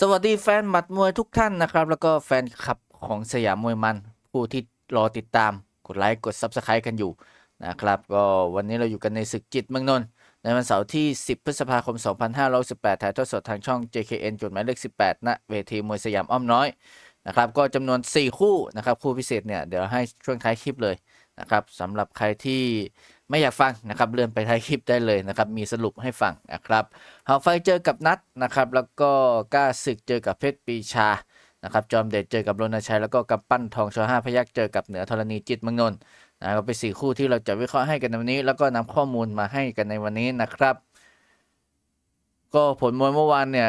สวัสดีแฟนหมัดมวยทุกท่านนะครับ แล้วก็แฟนคลับของสยามมวยมัน ผู้ที่รอติดตามกดไลค์กด Subscribe กันอยู่นะครับ ก็วันนี้เราอยู่กันในศึกจิตเมืองนนท์ในวันเสาร์ที่ 10 พฤษภาคม 2518 ถ่ายทอดสดทางช่อง JKN จุดหมายเลข 18ณเวทีมวยสยามอ้อมน้อยนะครับ ก็จำนวน 4 คู่นะครับ คู่พิเศษเนี่ย เดี๋ยวให้ช่วงท้ายคลิปเลยนะครับสำหรับใครที่ ไม่อยากฟังนะครับเลื่อนไปท้ายคลิปได้เลยนะครับ มีสรุปให้ฟังนะครับเฮาไฟเจอกับนัดนะครับ แล้วก็กล้าศึกเจอกับเพชรปีชานะครับจอมเดชเจอกับรณชัยแล้วก็กำปั้นทองชอห้าพยักเจอกับเหนือธรณีจิตมืองนน์นะครับเป็นสี่คู่ที่เราจะวิเคราะห์ให้กันในวันนี้ แล้วก็นำข้อมูลมาให้กันในวันนี้นะครับ ก็ผลมวยเมื่อวานเนี่ย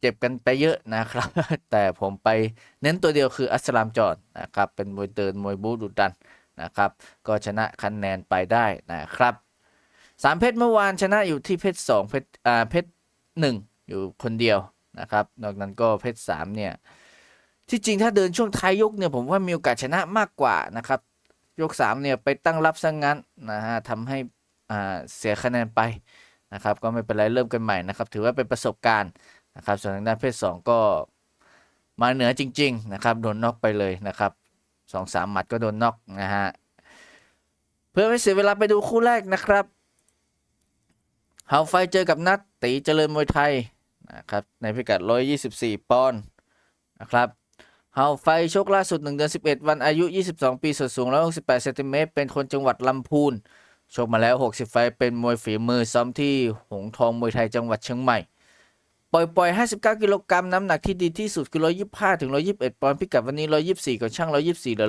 เจ็บกันไปเยอะนะครับ แต่ผมไปเน้นตัวเดียวคืออัสลามจอดนะครับเป็นมวยเดินมวยบูดุดัน นะครับ ก็ชนะคะแนนไปได้นะครับสามเพชรเมื่อวานชนะอยู่ที่เพชรสองเพชรอ่าเพชรหนึ่งอยู่คนเดียวนะครับ นอกนั้นก็เพชรสามเนี่ย ที่จริงถ้าเดินช่วงท้ายยกเนี่ยผมว่ามีโอกาสชนะมากกว่านะครับ ยก3เนี่ยไปตั้งรับซะงงั้นนะฮะทำให้อ่าเสียคะแนนไปนะครับ ก็ไม่เป็นไรเริ่มกันใหม่นะครับ ถือว่าเป็นประสบการณ์นะครับ ส่วนทางด้านเพศ2ก็มาเหนือจริง ๆ นะครับ โดนน็อกไปเลยนะครับ สองสามหมัดก็โดนน็อกนะฮะ เพื่อไม่เสียเวลาไปดูคู่แรกนะครับเฮาไฟเจอกับนัดตีเจริญมวยไทยนะครับในพิกัด 124 ปอนด์นะครับเฮาไฟชกล่าสุด 1 เดือน 11 วันอายุ 22 ปีส่วนสูง 168เซนติเมตรเป็นคนจังหวัดลำพูนชกมาแล้ว 60 ไฟเป็นมวยฝีมือซ้อมที่หงทองมวยไทยจังหวัดเชียงใหม่ ปล่อยปล่อย 59 กิโลกรัมน้ำหนักที่ดีที่สุดคือ 125 ถึง 121 ปอนด์พิกัดวันนี้ 124ก่อนช่าง 124เหลือ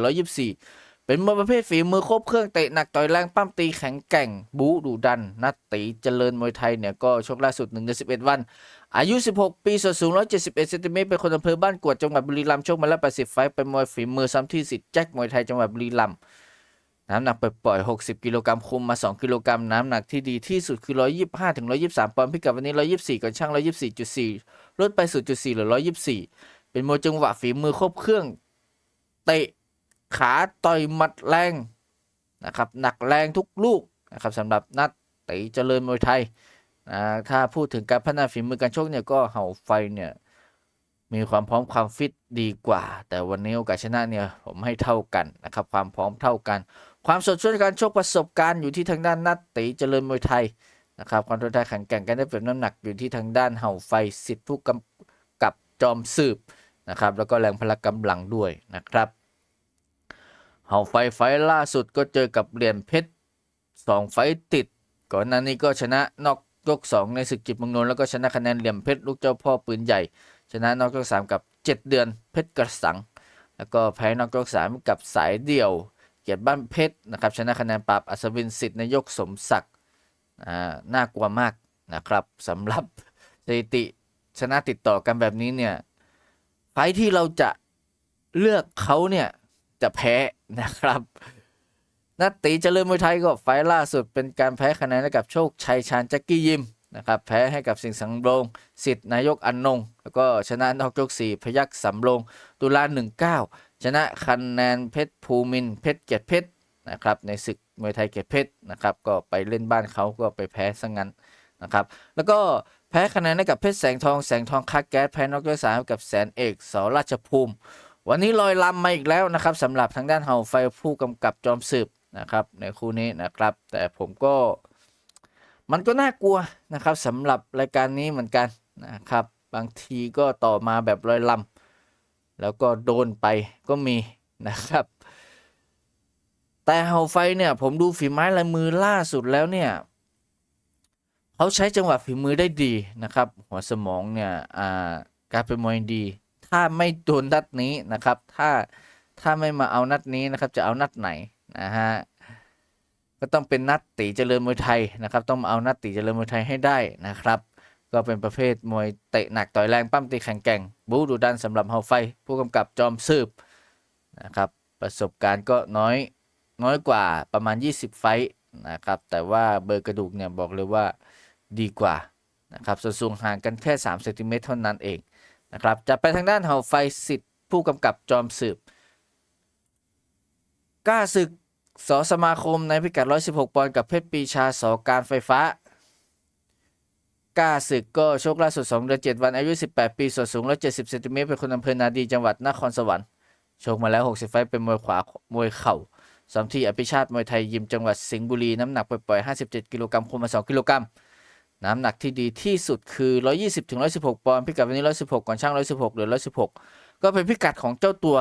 124 เป็นมวยประเภทฝีมือครบเครื่องเตะหนักต่อยแรงปั้มตีแข็งแกร่ง บูดุดัน นัดตีเจริญมวยไทยเนี่ยก็ชกล่าสุด1เดือน11 วัน อายุ 16 ปีส่วนสูง 171เซนติเมตรเป็นคนอำเภอบ้านกวดจังหวัดบุรีรัมย์ชกมาแล้ว 80 ไฟต์เป็นมวยฝีมือซ้ำที่สิทธิ์แจ็คมวยไทยจังหวัดบุรีรัมย์ น้ำหนักปล่อยๆ60 กิโลกรัมคุมมา 2 กิโลกรัมน้ำหนักที่ดีที่สุดคือ 125ถึง123 ปอนด์พิกัดวันนี้ 124 ก่อนช่าง 124.4 ลดไป 0.4เหลือ 124 เป็นมวยจังหวะฝีมือครบเครื่อง เตะขาต่อยหมัดแรงนะครับหนักแรงทุกลูกนะครับสำหรับนัดตีเจริญมวยไทยอ่าถ้าพูดถึงการพัฒนาฝีมือการชกเนี่ยก็เห่าไฟเนี่ยมีความพร้อมความฟิตดีกว่า แต่วันนี้โอกาสชนะเนี่ยผมให้เท่ากันนะครับความพร้อมเท่ากัน ความสดชื่นในการชกประสบการณ์อยู่ที่ทางด้านนัดตีเจริญมวยไทยนะครับความทนทานแข็งแกร่งการได้เปรียบน้ำหนักอยู่ที่ทางด้านเห่าไฟสิทธิ์ผู้กำกับจอมสืบนะครับแล้วก็แรงพละกำลังด้วยนะครับเห่าไฟไฟล่าสุดก็เจอกับเหรียญเพชรสองไฟติด ก่อนหน้านี้ก็ชนะนอกยก2ในศึกจิตมงนนแล้วก็ชนะคะแนนเหลี่ยมเพชรลูกเจ้าพ่อปืนใหญ่ ชนะนอกยก3กับ 7 เดือนเพชรกระสัง แล้วก็แพ้นอกยก3กับสายเดี่ยว กียรติบ้านเพชรนะครับชนะคะแนนปราบอัศวินสิทธิ์ในยกสมศักดิ์น่ากลัวมากนะครับสำหรับสถิติชนะติดต่อกันแบบนี้เนี่ยไฟที่เราจะเลือกเขาเนี่ยจะแพ้นะครับนัดตีเจริญมวยไทยก็ไฟล่าสุดเป็นการแพ้คะแนนให้กับโชคชัยชาญแจ็กกี้ยิมนะครับแพ้ให้กับสิงห์สังโรงสิทธิ์นายกอันนง แล้วก็ชนะนอกยก4พยักสำโรงตุลา19 ชนะคะแนนเพชรภูมินเพชรเกียรติเพชรนะครับในศึกมวยไทยเกียรติเพชรนะครับก็ไปเล่นบ้านเขาก็ไปแพ้ซะงั้นนะครับแล้วก็แพ้คะแนนให้กับเพชรแสงทองแสงทองคักแก๊สแพ้นอกยกสามกับแสนเอกสราชภูมิ วันนี้ลอยลำมาอีกแล้วนะครับสำหรับทางด้านเฮาไฟผู้กำกับจอมสืบนะครับในคู่นี้นะครับ แต่ผมก็มันก็น่ากลัวนะครับสำหรับรายการนี้เหมือนกันนะครับ บางทีก็ต่อมาแบบลอยลำ แล้วก็โดนไปก็มีนะครับ แต่เฮาไฟเนี่ยผมดูฝีไม้ลายมือล่าสุดแล้วเนี่ยเขาใช้จังหวะฝีมือได้ดีนะครับ หัวสมองเนี่ยการเป็นมวยดี ถ้าไม่โดนนัดนี้นะครับ ถ้าถ้าไม่มาเอานัดนี้นะครับจะเอานัดไหนนะฮะก็ต้องเป็นนัดตีเจริญมวยไทยนะครับ ต้องเอานัดตีเจริญมวยไทยให้ได้นะครับ ก็เป็นประเภทมวยเตะหนักต่อยแรงปั้มตีแข็งแกร่ง บูดูดันสำหรับเฮาไฟ ผู้กำกับจอมสืบนะครับประสบการณ์ก็น้อยน้อยกว่าประมาณ 20 ไฟนะครับแต่ว่าเบอร์กระดูกเนี่ยบอกเลยว่าดีกว่านะครับส่วนสูงห่างกันแค่3เซนติเมตรเท่านั้นเองนะครับจะไปทางด้านเฮาไฟสิทธิ์ผู้กำกับจอมสืบกล้าศึกสสมาคมในพิกัด 116 ปอนด์กับเพชรปีชาสอการไฟฟ้า กล้าศึกก็ชกล่าสุด2เดือน7วันอายุ 18 ปีส่วนสูง 170เซนติเมตรเป็นคนอำเภอนาดีจังหวัดนครสวรรค์ชกมาแล้ว 60 ไฟเป็นมวยขวามวยเข่าสามที่อภิชาติมวยไทยยิมจังหวัดสิงห์บุรี น้ำหนักปล่อยๆ57 กิโลกรัมคุมมา 2 กิโลกรัม น้ำหนักที่ดีที่สุดคือ 120ถึง116 ปอนด์พิกัดวันนี้ 116 ก่อนช่าง 116หลือ 116 ก็เป็นพิกัดของเจ้าตัว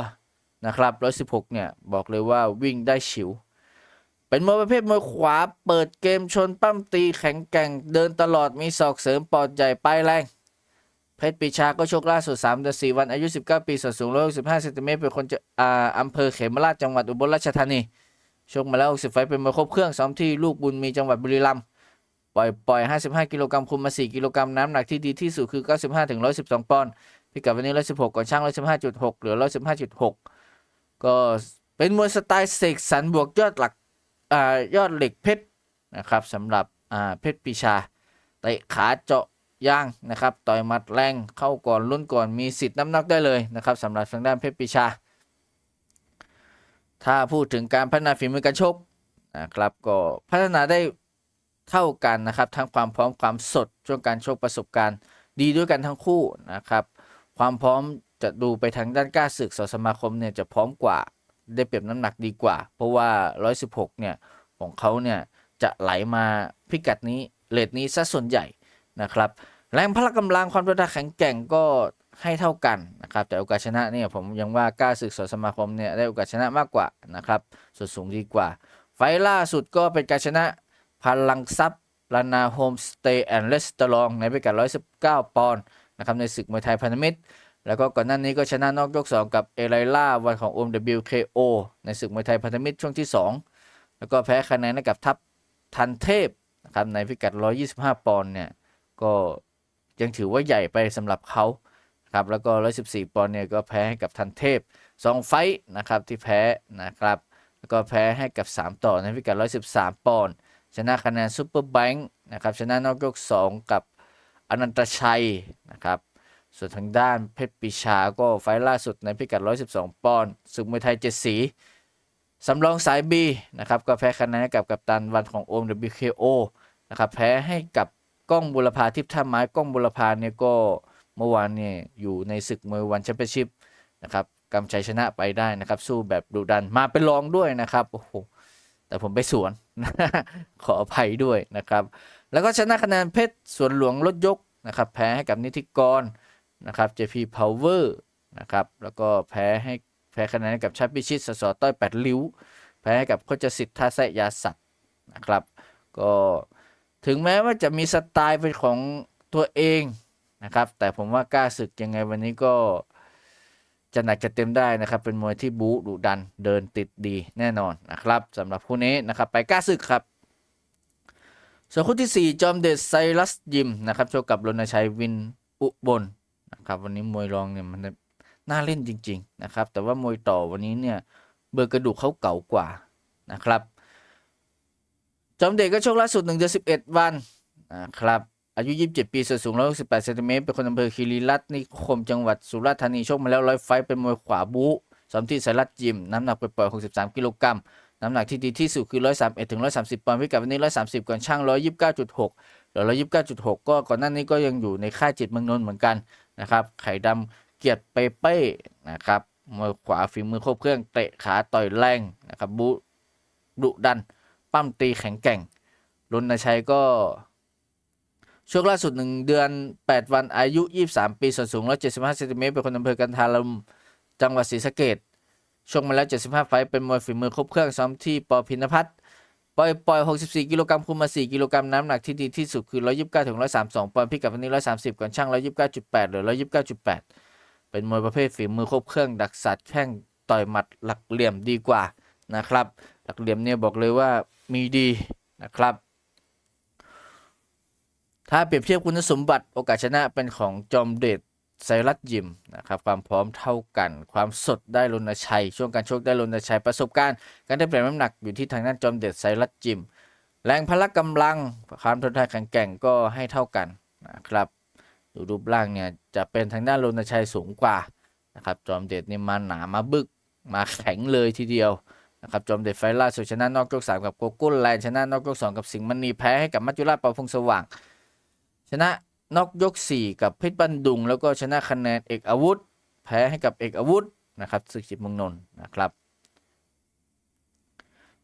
นะครับ 116 เนี่ยบอกเลยว่าวิ่งได้ฉิว เป็นมวยประเภทมวยขวาเปิดเกมชนปั้มตีแข็งแกร่งเดินตลอดมีศอกเสริมปอดใหญ่ปลายแรง เพชรปีชาก็ชกล่าสุด3เดือน4วันอายุ 19 ปีส่วนสูง 165เซนติเมตรเป็นคนจะอ่าอำเภอเขมราชจังหวัดอุบลราชธานีชกมาแล้ว 60 ไฟเป็นมวยครบเครื่องซ้อมที่ลูกบุญมีจังหวัดบุรีรัมย์ปล่อยปล่อย 55 กิโลกรัมคุมมา 4 กิโลกรัมน้ำหนักที่ดีที่สุดคือ 95ถึง112 ปอนด์พิกัดวันนี้ 116 ก่อนช่าง 115.6 เหลือ 115.6 ก็เป็นมวยสไตล์เสกสรรบวกยอดหลัก อยอดเหล็กเพชรนะครับสำหรับเพชรปีชาเตะขาเจาะย่างนะครับต่อยมัดแรงเข้าก่อนลุ้นก่อนมีสิทธิ์น้ำหนักได้เลยนะครับสำหรับทางด้านเพชรปีชา ถ้าพูดถึงการพัฒนาฝีมือการชกนะครับก็พัฒนาได้เท่ากันนะครับทั้งความพร้อมความสดช่วงการชคประสบการณ์ ดีด้วยกันทั้งคู่นะครับความพร้อมจะดูไปทางด้านกล้าศึกสสมาคมเนี่ยจะพร้อมกว่า ได้เปรียบน้ำหนักดีกว่า เพราะว่า 116 เนี่ย ของเขาเนี่ยจะไหลมาพิกัดนี้เลทนี้ซะส่วนใหญ่นะครับ แรงพละกำลังความทนทานแข็งแกร่งก็ให้เท่ากันนะครับ แต่โอกาสชนะเนี่ยผมยังว่ากล้าศึกสสมาคมเนี่ยได้โอกาสชนะมากกว่านะครับส่วนสูงดีกว่า ไฟล่าสุดก็เป็นการชนะพลังทรัพย์ลานาโฮมสเตย์แอนด์เลสตอรองในพิกัด 119 ปอนด์นะครับในศึกมวยไทยพันธมิตร แล้วก็ก่อนหน้านี้ก็ชนะนอกยก 2 กับเอไลล่าวันของ OMWKO ในศึกมวยไทยพันธมิตรช่วงที่ 2 แล้วก็แพ้คะแนนให้กับทัพทันเทพนะครับในพิกัด 125 ปอนด์เนี่ยก็ยังถือว่าใหญ่ไปสำหรับเขาครับแล้วก็ 114 ปอนด์เนี่ยก็แพ้ให้กับทันเทพ 2 ไฟท์นะครับที่แพ้นะครับแล้วก็แพ้ให้กับ 3 ต่อในพิกัด 113 ปอนด์ชนะคะแนนซูเปอร์แบงค์นะครับชนะนอกยก 2 กับอนันตชัยนะครับ ส่วนทางด้านเพชรปิชาก็ไฟล์ล่าสุดในพิกัด 112 ปอนด์ศึกมวยไทยเจ็ดสีสำรองสาย B นะครับก็แพ้คะแนนกับกัปตันวันของโอม WKO นะครับแพ้ให้กับก้องบุรพาทิพย์ท่าไม้ก้องบุรพาเนี่ยก็เมื่อวานเนี่ยอยู่ในศึกมวยวันแชมเปี้ยนชิพนะครับกำชัยชนะไปได้นะครับ สู้แบบดุดันมาเป็นรองด้วยนะครับโอ้โหแต่ผมไปสวน ขออภัยด้วยนะครับ แล้วก็ชนะคะแนนเพชรสวนหลวงลดยกนะครับแพ้ให้กับนิติกร นะครับ JP Power นะครับ แล้วก็แพ้ให้แพ้คะแนนกับชาติพิชิตสสต้อยแปดริ้ว แพ้ให้กับโคจสิทธิ์ท่าแซยาสัตว์นะครับ ก็ถึงแม้ว่าจะมีสไตล์เป็นของตัวเองนะครับ แต่ผมว่ากล้าศึกยังไงวันนี้ก็จะหนักจะเต็มได้นะครับ เป็นมวยที่บู๊ดุดันเดินติดดีแน่นอนนะครับสำหรับคู่นี้นะครับไปกล้าศึกครับส่วนคู่ที่ 4 จอมเดชไซรัสยิมนะครับโชว์กับรณชัยวินอุบล นะครับวันนี้มวยรองเนี่ยมันน่าเล่นจริง ๆ นะครับ แต่ว่ามวยต่อวันนี้เนี่ยเบอร์กระดูกเขาเก่ากว่านะครับจอมเดชก็โชคล่าสุด1เดือน11 วันนะครับอายุ 27 ปีส่วนสูง 168เซนติเมตรเป็นคนอำเภอคีรีรัตน์นิคมจังหวัดสุราษฎร์ธานีชกมาแล้วร้อยไฟเป็นมวยขวาบูสมที่ไซรัสยิม น้ำหนักไปปล่อย63 กิโลกรัมน้ำหนักที่ดีที่สุดคือ 131ถึง130 ปอนด์พิกัดวันนี้ 130 ก่อนช่าง 129.6หรือ129.6 ก็ก่อนหน้านี้ก็ยังอยู่ในค่ายจิตเมืองนนท์เหมือนกัน นะครับ ไข่ดำเกียรติเปเป้นะครับมวยขวาฝีมือครบเครื่องเตะขาต่อยแรงนะครับบูดุดัน ปั้มตีแข็งแกร่งรณชัยก็ช่วงล่าสุด 1 เดือน 8 วันอายุ 23 ปีส่วนสูง 175เซนติเมตรเป็นคนอำเภอกันทาลมจังหวัดศรีสะเกษชกมาแล้ว 75 ไฟต์เป็นมวยฝีมือครบเครื่องซ้อมที่ปอพินพัฒน์ ปล่อยปล่อย 64 กิโลกรัมคุมมา 4 กิโลกรัมน้ำหนักที่ดีที่สุดคือ 129ถึง132 ปอนด์พิกัดวันนี้ 130 ก่อนช่าง 129.8 หรือ 129.8 เป็นมวยประเภทฝีมือครบเครื่องดักสัตว์แข้งต่อยหมัดหลักเหลี่ยมดีกว่านะครับ หลักเหลี่ยมเนี่ยบอกเลยว่ามีดีนะครับ ถ้าเปรียบเทียบคุณสมบัติโอกาสชนะเป็นของจอมเดช ไซรัสยิมนะครับความพร้อมเท่ากัน ความสดได้รณชัย ช่วงการชกได้รณชัยประสบการณ์ การได้เปลี่ยนน้ำหนักอยู่ที่ทางด้านจอมเดชไซรัสยิม แรงพละกำลังความทนทานแข็งแกร่งก็ให้เท่ากันนะครับดูรูปร่างเนี่ยจะเป็นทางด้านรณชัยสูงกว่านะครับจอมเดชนี่มาหนามาบึกมาแข็งเลยทีเดียวนะครับจอมเดชไฟล่าสุดชนะนอกยก3กับโกโก้แลนชนะนอกยก2กับสิงห์มณีแพ้ให้กับมัจจุราชเปาพงสว่าง ชนะ น็อกยก 4 กับเพชรบันดุง แล้วก็ชนะคะแนนเอกอาวุธ แพ้ให้กับเอกอาวุธนะครับศึกจิตรเมืองนนท์นะครับ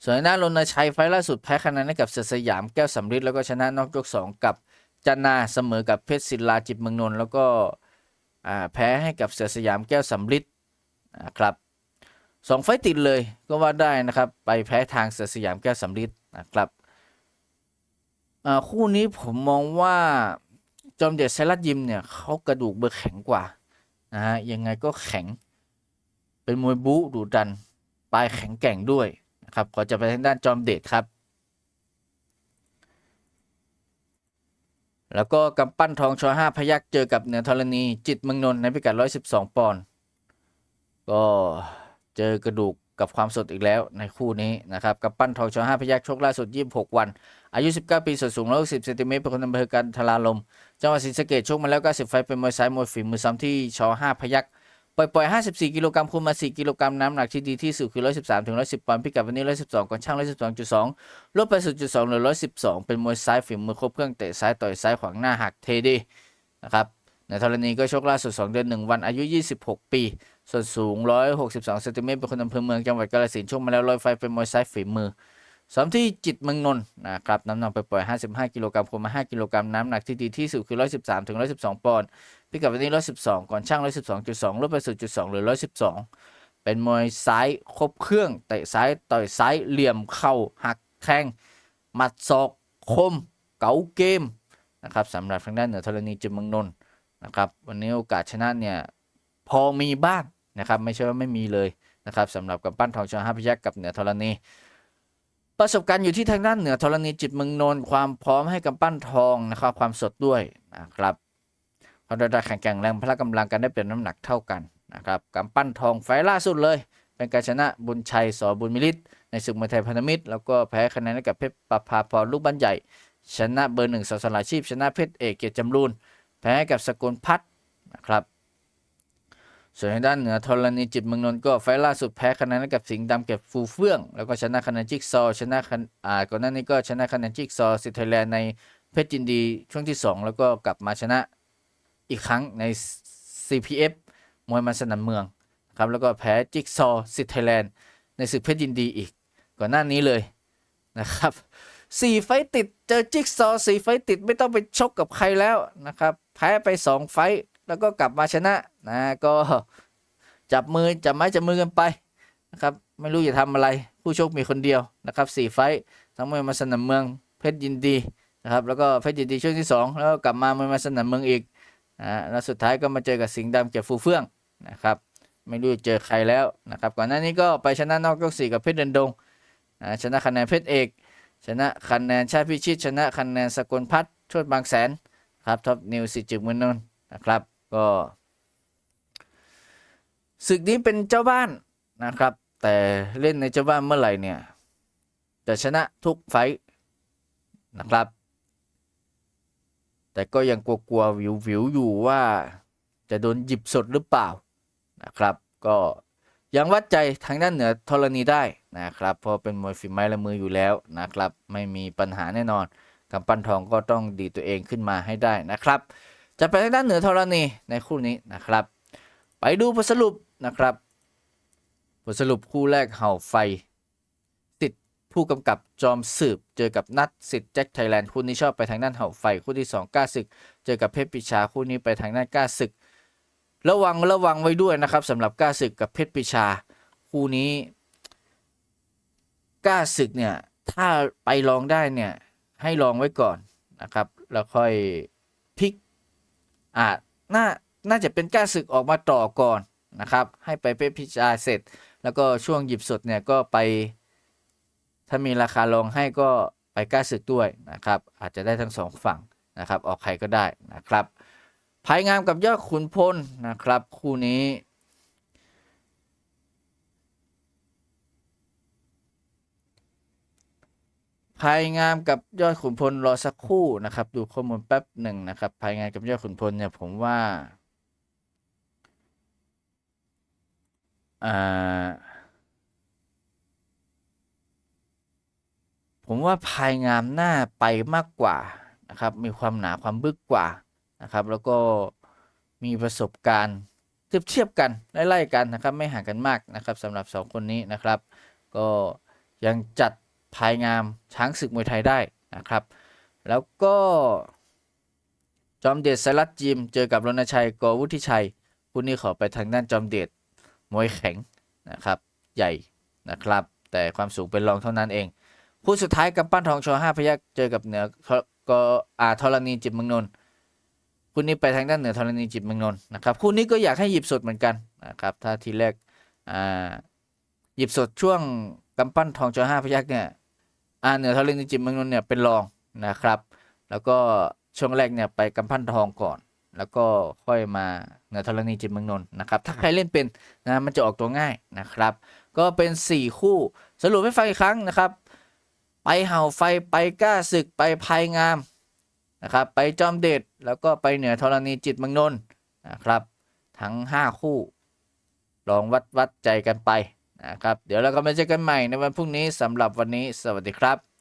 ส่วนหน้ารณชัยไฟล์ล่าสุดแพ้คะแนนให้กับเสสยามแก้วสำริดแล้วก็ชนะน็อกยก 2 กับจันนาเสมอกับเพชรศิลาจิตเมืองนนท์แล้วก็แพ้ให้กับเสสยามแก้วสำริดนะครับสองไฟต์ติดเลยก็ว่าได้นะครับ ไปแพ้ทางเสสยามแก้วสำริดนะครับคู่นี้ผมมองว่า จอมเดชไซรัตยิมเนี่ยเขากระดูกเบอร์แข็งกว่านะฮะยังไงก็แข็ง เป็นมวยบู๊ดุดันปลายแข็งแกร่งด้วยนะครับก็จะไปทางด้านจอมเดชครับ แล้วก็กำปั้นทองชอห้าพยักเจอกับเหนือธรณีจิตเมืองนนท์ในพิกัด 112 ปอนด์ก็เจอกระดูก กับความสดอีกแล้วในคู่นี้นะครับกำปั้นทองชอห้าพยักชกล่าสุด 26 วัน อายุ 19 ปีส่วนสูง160เซนติเมตรเป็นคนอำเภอกันทลาลมจังหวัดศรีสะเกษชกมาแล้ว 90 ไฟเป็นมวยซ้ายมวยฝีมือซ้ำที่ชอห้าพยักปล่อยปล่อย54 กิโลกรัมคุมมา 4 กิโลกรัมน้ำหนักที่ดีที่สุดคือ 113ถึง110ปอนด์พิกัดวันนี้ 112ก่อนช่าง 112.2 ลดไป 0.2เหลือ112 เป็นมวยซ้ายฝีมือครบเครื่องเตะซ้ายต่อยซ้ายขวางหน้าหักเทดีนะครับในธรณีก็ชกล่าสุด 2 เดือน 1 วันอายุ 26 ปี ส่วนสูง 162เซนติเมตรเป็นคนอำเภอเมืองจังหวัดกาฬสินธุ์ชกมาแล้วร้อยไฟเป็นมวยซ้ายฝีมือซ้อมที่จิตเมืองนนท์นะครับน้ำหนักไปปล่อย 55 กิโลกรัมคุมา 5 กิโลกรัมน้ำหนักที่ดีที่สุดคือ 113 ถึง 112 ปอนด์พิกัดวันนี้ 112 ก่อนช่าง 112.2 ลดไป 0.2 หรือ 112 เป็นมวยซ้ายครบเครื่องเตะซ้ายต่อยซ้ายเหลี่ยมเข่าหักแข้งหมัดศอกคม เก๋าเกมนะครับสำหรับทางด้านเหนือธรณีจิมเมืองนนท์นะครับวันนี้โอกาสชนะเนี่ยพอมีบ้าง นะครับไม่ใช่ว่าไม่มีเลยนะครับสำหรับกับปั้นทองชอห้าพยักกับเหนือธรณี ประสบการณ์อยู่ที่ทางด้านเหนือธรณีจิตเมืองนนท์ความพร้อมให้กับปั้นทองนะครับความสดด้วยนะครับความระดับแข็งแกร่งแรงพละกำลังกันได้เปรียบน้ำหนักเท่ากันนะครับกำปั้นทองไฟล่าสุดเลย เป็นการชนะบุญชัยสอบุญมิลิตในศึกมวยไทยพันธมิตร แล้วก็แพ้คะแนนให้กับเพชรประภาพรลูกบ้านใหญ่ ชนะเบอร์หนึ่งสอสลาชีพ ชนะเพชรเอกเกียรติจำรูนแพ้กับสกุลพัฒนะครับ ส่วนทางด้านเหนือธรณีจิตเมืองนนท์ก็ไฟล่าสุดแพ้คะแนนกับสิงห์ดำเก็บฟูเฟื่อง แล้วก็ชนะคะแนนจิกซอชนะคะอ่าก่อนหน้านี้ก็ชนะคะแนนจิกซอสิทธิ์ไทยแลนด์ในเพชรจินดีช่วงที่สองแล้วก็กลับมาชนะอีกครั้งใน CPF มวยมันสนันเมืองครับแล้วก็แพ้จิกซอสิทธิ์ไทยแลนด์ในศึกเพชรยินดีอีก ก่อนหน้านี้เลยนะครับสี่ไฟติดเจอจิกซอสี่ไฟติดไม่ต้องไปชกกับใครแล้วนะครับแพ้ไปสองไฟ แล้วก็กลับมาชนะนะก็จับมือจับไม้จับมือกันไปนะครับไม่รู้จะทำอะไรผู้ชกมีคนเดียวนะครับสี่ไฟทั้งมวยมันสนันเมืองเพชรยินดีนะครับแล้วก็เพชรยินดีช่วงที่สองแล้วก็กลับมามวยมันสนันเมืองอีกนะแล้วสุดท้ายก็มาเจอกับสิงห์ดำเก็บฟูเฟื่องนะครับไม่รู้จะเจอใครแล้วนะครับก่อนหน้านี้ก็ไปชนะนอกยกสี่กับเพชรเดินดงนะชนะคะแนนเพชรเอก ชนะคะแนนชาติพิชิต ชนะคะแนนสกลพัฒน์ชดบางแสนครับท็อปนิวสิจึกมือนนท์นะครับ ก็ศึกนี้เป็นเจ้าบ้านนะครับ แต่เล่นในเจ้าบ้านเมื่อไหร่เนี่ย จะชนะทุกไฟท์นะครับ แต่ก็ยังกลัวๆวิววิวๆอยู่ว่าจะโดนหยิบสดหรือเปล่านะครับ ก็ยังวัดใจทางด้านเหนือธรณีได้นะครับ เพราะเป็นมวยฝีไม้ลายมืออยู่แล้วนะครับ ไม่มีปัญหาแน่นอนกำปั้นทองก็ต้องดีตัวเองขึ้นมาให้ได้นะครับ จะไปทางด้านเหนือธรณีในคู่นี้นะครับ ไปดูผลสรุปนะครับผลสรุปคู่แรกเห่าไฟติดผู้กำกับจอมสืบ เจอกับนัดสิทธิ์แจ็คไทยแลนด์คู่นี้ชอบไปทางด้านเห่าไฟคู่ที่2กล้าศึก เจอกับเพชรปิชาคู่นี้ไปทางด้านกล้าศึก ระวังระวังไว้ด้วยนะครับสำหรับกล้าศึกกับเพชรปิชาคู่นี้กล้าศึกเนี่ยถ้าไปลองได้เนี่ยให้ลองไว้ก่อนนะครับ แล้วค่อยพลิก อ่าน่าน่าจะเป็นก้าศึกออกมาต่อก่อนนะครับ ให้ไปเพชรพิชาเสร็จ แล้วก็ช่วงหยิบสดเนี่ยก็ไป ถ้ามีราคาลองให้ก็ไปก้าศึกด้วยนะครับ อาจจะได้ทั้งสองฝั่งนะครับ ออกใครก็ได้นะครับภายงามกับยอดขุนพลนะครับ คู่นี้ ภายงามกับยอดขุนพลรอสักครู่นะครับ ดูข้อมูลแป๊บหนึ่งนะครับ ภายงามกับยอดขุนพลเนี่ยผมว่าอ่าผมว่าภายงามหน้าไปมากกว่านะครับ มีความหนาความบึกกว่านะครับ แล้วก็มีประสบการณ์เทียบเทียบกันไล่ๆกันนะครับ ไม่ห่างกันมากนะครับสำหรับสองคนนี้นะครับ ก็ยังจัด ภายงามช้างศึกมวยไทยได้นะครับ แล้วก็จอมเดชสลัดจิม เจอกับรณชัยกวุฒิชัยคู่นี้ขอไปทางด้านจอมเดชมวยแข็งนะครับ ใหญ่นะครับ แต่ความสูงเป็นรองเท่านั้นเองคู่สุดท้ายกับปั้นทองชอห้าพยักเจอกับเหนือก็อาธรณีจิตเมืองนนท์คู่นี้ไปทางด้านเหนือธรณีจิตเมืองนนท์นะครับคู่นี้ก็อยากให้หยิบสดเหมือนกันนะครับถ้าทีแรกอ่าหยิบสดช่วงกำปั้นทองชอห้าพยักเนี่ย อ่าเหนือธรณีจิตเมืองนนท์เนี่ยเป็นรองนะครับ แล้วก็ช่วงแรกเนี่ยไปกำปั้นทองก่อน แล้วก็ค่อยมาเหนือธรณีจิตเมืองนนท์นะครับ ถ้าใครเล่นเป็นนะมันจะออกตัวง่ายนะครับ ก็เป็น 4 คู่สรุปให้ฟังอีกครั้งนะครับ ไปเห่าไฟไปกล้าศึกไปภัยงามนะครับไปจอมเดชแล้วก็ไปเหนือธรณีจิตเมืองนนท์นะครับ ทั้ง 5 คู่ ลองวัดวัดใจกันไป นะครับ เดี๋ยวเราก็มาเจอกันใหม่ในวันพรุ่งนี้สำหรับวันนี้สวัสดีครับ